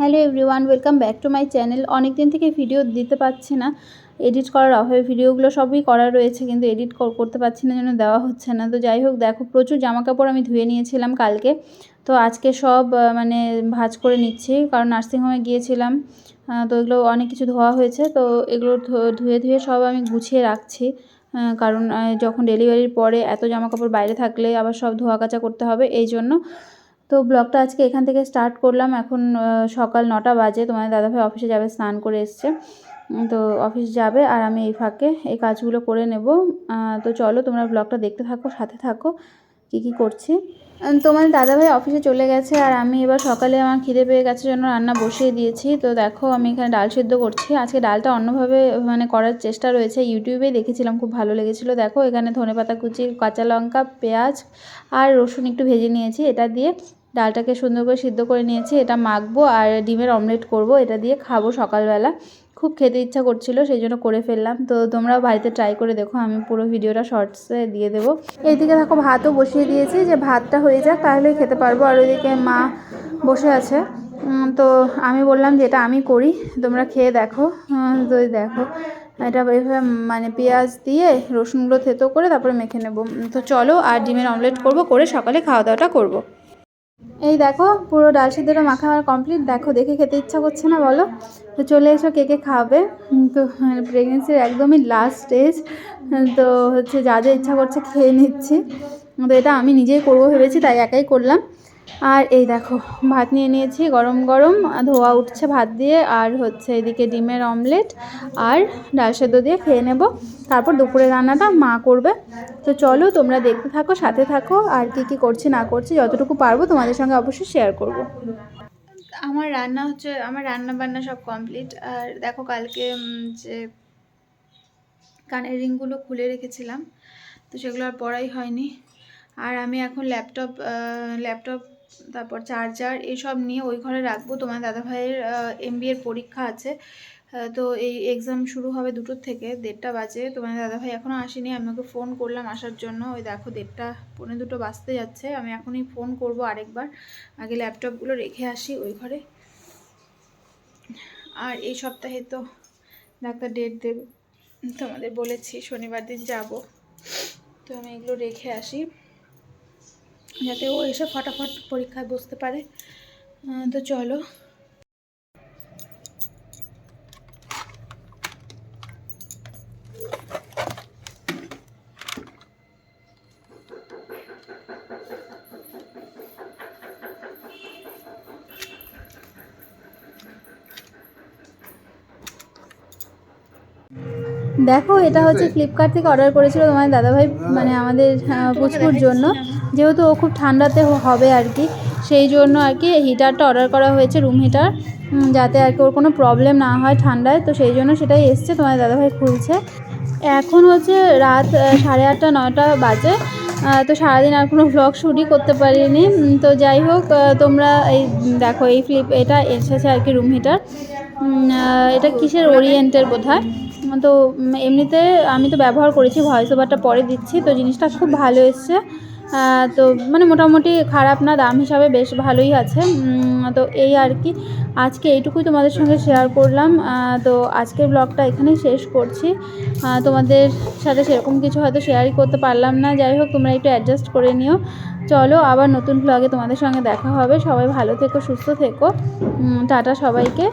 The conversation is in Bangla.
Hello everyone, welcome back to my channel. অনেক দিন থেকে ভিডিও দিতে পারছি না। এডিট করার অভাবে ভিডিওগুলো সবই করা রয়েছে, কিন্তু এডিট করতে পারছি না জন্য দেওয়া হচ্ছে না। তো যাই হোক, দেখো, প্রচুর জামা কাপড় আমি ধুয়ে নিয়েছিলাম কালকে। তো আজকে সব মানে ভাঁজ করে নিচ্ছি, কারণ নার্সিংহোমে গিয়েছিলাম। তো এগুলো অনেক কিছু ধোয়া হয়েছে, তো এগুলো ধুয়ে ধুয়ে সব আমি গুছিয়ে রাখছি। কারণ যখন ডেলিভারির পরে এত জামা কাপড় বাইরে থাকলে আবার সব ধোয়া কাচা করতে হবে, এই জন্য। তো ব্লগটা আজকে এখান থেকে স্টার্ট করলাম। এখন সকাল নটা বাজে। তোমার দাদাভাই অফিসে যাবে, স্নান করে এসছে। তো অফিস যাবে আর আমি এই ফাঁকে এই কাজগুলো করে নেব। তো চলো তোমরা ব্লগটা দেখতে থাকো, সাথে থাকো, কী কী করছি। তোমার দাদাভাই অফিসে চলে গেছে আর আমি এবার সকালে আমার খিদে পেয়ে গেছে জন্য রান্না বসিয়ে দিয়েছি। তো দেখো আমি এখানে ডাল সেদ্ধ করছি। আজকে ডালটা অন্যভাবে মানে করার চেষ্টা রয়েছে। ইউটিউবেই দেখেছিলাম, খুব ভালো লেগেছিলো। দেখো এখানে ধনেপাতা কুচি, কাঁচা লঙ্কা, পেঁয়াজ আর রসুন একটু ভেজে নিয়েছি। এটা দিয়ে ডালটাকে সুন্দর করে সিদ্ধ করে নিয়েছি, এটা মাখবো আর ডিমের অমলেট করব, এটা দিয়ে খাব সকালবেলা। খুব খেতে ইচ্ছা করছিল সেই জন্য করে ফেললাম। তো তোমরাও বাড়িতে ট্রাই করে দেখো, আমি পুরো ভিডিওটা শর্টসে দিয়ে দেবো। এইদিকে দেখো ভাতও বসিয়ে দিয়েছি, যে ভাতটা হয়ে যাক তাহলেই খেতে পারব। আর ওইদিকে মা বসে আছে। তো আমি বললাম যে এটা আমি করি, তোমরা খেয়ে দেখো। তো দেখো, এটা এভাবে মানে পেঁয়াজ দিয়ে রসুনগুলো থেতো করে তারপরে মেখে নেব। তো চলো আর ডিমের অমলেট করব, করে সকালে খাওয়া দাওয়াটা করব। এই দেখো, পুরো ডাল সিদ্ধটা মাখা আমার কমপ্লিট দেখো, দেখে খেতে ইচ্ছা করছে না, বলো? তো চলে এসো, কে কে খাবে? তো প্রেগনেন্সির একদমই লাস্ট স্টেজ তো হচ্ছে যা যা ইচ্ছা করছে খেয়ে নিচ্ছি। তো এটা আমি নিজেই করব ভেবেছি, তাই একাই করলাম। আর এই দেখো, ভাত নিয়ে নিয়েছি, গরম গরম, ধোয়া উঠছে ভাত দিয়ে, আর হচ্ছে এদিকে ডিমের অমলেট আর ডাল সেদ্ধ দিয়ে খেয়ে নেব। তারপর দুপুরে রান্নাটা মা করবে। তো চলো, তোমরা দেখতে থাকো, সাথে থাকো, আর কি কি করছি, না করছি, যতটুকু পারব তোমাদের সঙ্গে অবশ্যই শেয়ার করব। আমার রান্না হচ্ছে, আমার রান্না বান্না সব কমপ্লিট আর দেখো কালকে যে কানের রিংগুলো খুলে রেখেছিলাম, তো সেগুলো আর পড়াই হয়নি। আর আমি এখন ল্যাপটপ ল্যাপটপ তারপর চার্জার এসব নিয়ে ওই ঘরে রাখব। তোমার দাদাভাইয়ের এমবিএর পরীক্ষা আছে। তো এই এক্সাম শুরু হবে দুটোর থেকে, দেড়টা বাজে। তোমার দাদাভাই এখনও আসেনি, আমি ওকে ফোন করলাম আসার জন্য। ওই দেখো দেড়টা, পৌনে দুটো বাজতে যাচ্ছে। আমি এখনই ফোন করব আরেকবার। আগে ল্যাপটপগুলো রেখে আসি ওই ঘরে। আর এই সপ্তাহে তো ডাক্তার ডেট দেবে, তোমাদের বলেছি, শনিবার দিন যাব। তো আমি এগুলো রেখে আসি। যাতে ও এসে ফটাফট পরীক্ষায় বসতে পারে। তো চলো। দেখো এটা হচ্ছে ফ্লিপকার্ট থেকে অর্ডার করেছিল তোমার দাদাভাই মানে আমাদের আহ, পুচকুর জন্য। যেহেতু ও খুব ঠান্ডাতে হবে আর কি সেই জন্য আর কি হিটারটা অর্ডার করা হয়েছে রুম হিটার যাতে আর কি ওর কোনো প্রবলেম না হয় ঠান্ডায়। তো সেই জন্য সেটাই এসছে তোমার দাদাভাই খুলছে। এখন হচ্ছে রাত সাড়ে আটটা নয়টা বাজে। তো সারাদিন আর কোনো ভ্লগ শ্যুটই করতে পারিনি। তো যাই হোক তোমরা এই দেখো এই ফ্লিপ এটা এসেছে আর কি রুম হিটার এটা কিসের ওরিয়েন্টের বোধ হয় তো এমনিতে আমি তো ব্যবহার করেছি ভয়েস ওভারটা পরে দিচ্ছি, তো জিনিসটা খুব ভালো এসছে। তো মানে মোটামুটি খারাপ না, দাম হিসাবে বেশ ভালোই আছে। তো এই আর কি। আজকে এইটুকুই তোমাদের সঙ্গে শেয়ার করলাম। তো আজকের ব্লগটা এখানেই শেষ করছি। তোমাদের সাথে সেরকম কিছু হয়তো শেয়ারই করতে পারলাম না। যাই হোক, তোমরা একটু অ্যাডজাস্ট করে নিও। চলো, আবার নতুন ব্লগে তোমাদের সঙ্গে দেখা হবে। সবাই ভালো থেকো, সুস্থ থেকো। টাটা সবাইকে।